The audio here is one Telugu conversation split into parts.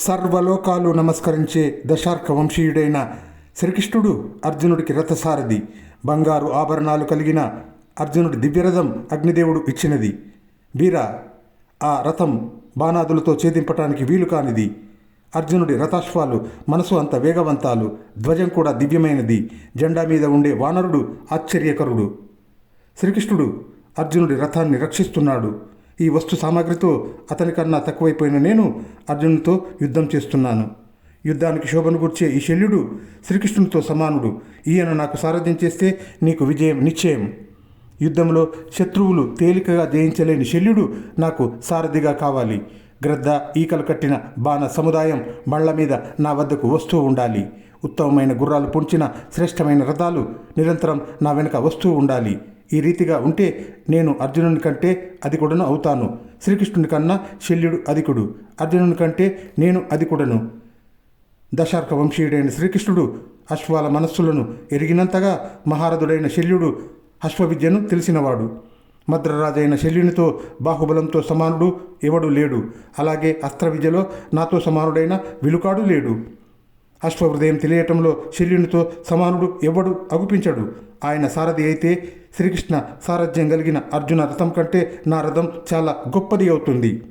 సర్వలోకాలు నమస్కరించే దశార్క వంశీయుడైన శ్రీకృష్ణుడు అర్జునుడికి రథసారథి. బంగారు ఆభరణాలు కలిగిన అర్జునుడి దివ్యరథం అగ్నిదేవుడు ఇచ్చినది. వీర ఆ రథం బాణాదులతో ఛేదింపటానికి వీలు కానిది. అర్జునుడి రథాశ్వాలు మనసు అంత వేగవంతాలు ధ్వజం కూడా దివ్యమైనది. జెండా మీద ఉండే వానరుడు ఆశ్చర్యకరుడు. శ్రీకృష్ణుడు అర్జునుడి రథాన్ని రక్షిస్తున్నాడు. ఈ వస్తు సామాగ్రితో అతనికన్నా తక్కువైపోయిన నేను అర్జునుడితో యుద్ధం చేస్తున్నాను. యుద్ధానికి శోభను గుర్చే ఈ శల్యుడు శ్రీకృష్ణునితో సమానుడు. ఈయన నాకు సారథ్యం చేస్తే నీకు విజయం నిశ్చయం. యుద్ధంలో శత్రువులు తేలికగా జయించలేని శల్యుడు నాకు సారథిగా కావాలి. గ్రద్ద ఈకలు కట్టిన బాణ సముదాయం బళ్ళ మీద నా వద్దకు వస్తూ ఉండాలి. ఉత్తమమైన గుర్రాలు పొంచిన శ్రేష్టమైన రథాలు నిరంతరం నా వెనుక వస్తూ ఉండాలి. ఈ రీతిగా ఉంటే నేను అర్జునుని కంటే అధికుడను అవుతాను. శ్రీకృష్ణుని కన్నా శల్యుడు అధికుడు. అర్జునుని కంటే నేను అధికుడను. దశార్క వంశీయుడైన శ్రీకృష్ణుడు అశ్వాల మనస్సులను ఎరిగినంతగా మహారథుడైన శల్యుడు అశ్వవిద్యను తెలిసినవాడు. మద్రరాజైన శల్యునితో బాహుబలంతో సమానుడు ఎవడు లేడు. అలాగే అస్త్ర విద్యలో నాతో సమానుడైన విలుకాడు లేడు. అశ్వహృదయం తెలియటంలో శల్యునితో సమానుడు ఎవడు అగుపించడు. ఆయన సారథి అయితే శ్రీకృష్ణ సారథ్యం కలిగిన అర్జున రథం కంటే నా రథం చాలా గొప్పది అవుతుంది.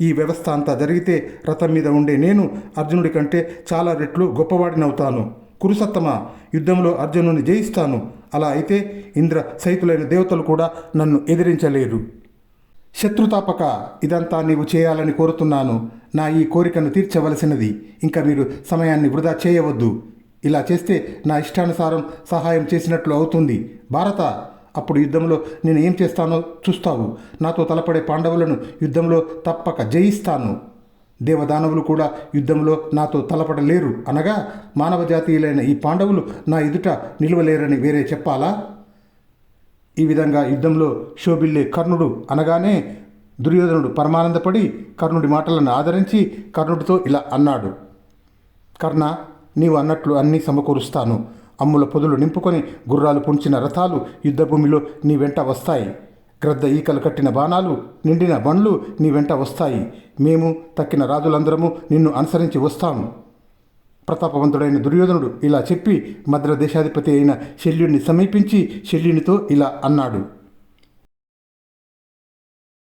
ఈ వ్యవస్థ అంతా జరిగితే రథం మీద ఉండే నేను అర్జునుడి కంటే చాలా రెట్లు గొప్పవాడినవుతాను కురుసత్తమ యుద్ధంలో అర్జునుని జయిస్తాను. అలా అయితే ఇంద్ర సైతులైన దేవతలు కూడా నన్ను ఎదిరించలేరు. శత్రుతాపక ఇదంతా నీవు చేయాలని కోరుతున్నాను. నా ఈ కోరికను తీర్చవలసినది. ఇంకా మీరు సమయాన్ని వృధా చేయవద్దు. ఇలా చేస్తే నా ఇష్టానుసారం సహాయం చేసినట్లు అవుతుంది. భారత అప్పుడు యుద్ధంలో నేను ఏం చేస్తానో చూస్తావు. నాతో తలపడే పాండవులను యుద్ధంలో తప్పక జయిస్తాను. దేవదానవులు కూడా యుద్ధంలో నాతో తలపడలేరు అనగా మానవ జాతీయులైన ఈ పాండవులు నా ఎదుట నిలువలేరని వేరే చెప్పాలా? ఈ విధంగా యుద్ధంలో శోభిల్లే కర్ణుడు అనగానే దుర్యోధనుడు పరమానందపడి కర్ణుడి మాటలను ఆదరించి కర్ణుడితో ఇలా అన్నాడు. కర్ణ నీవు అన్నట్లు అన్నీ సమకూరుస్తాను. అమ్ముల పొదులు నింపుకొని గుర్రాలు పుంచిన రథాలు యుద్ధభూమిలో నీ వెంట వస్తాయి. గ్రద్ద ఈకలు కట్టిన బాణాలు నిండిన బండ్లు నీ వెంట వస్తాయి. మేము తక్కిన రాజులందరము నిన్ను అనుసరించి వస్తాము. ప్రతాపవంతుడైన దుర్యోధనుడు ఇలా చెప్పి మద్ర దేశాధిపతి అయిన శల్యుణ్ణి సమీపించి శల్యునితో ఇలా అన్నాడు.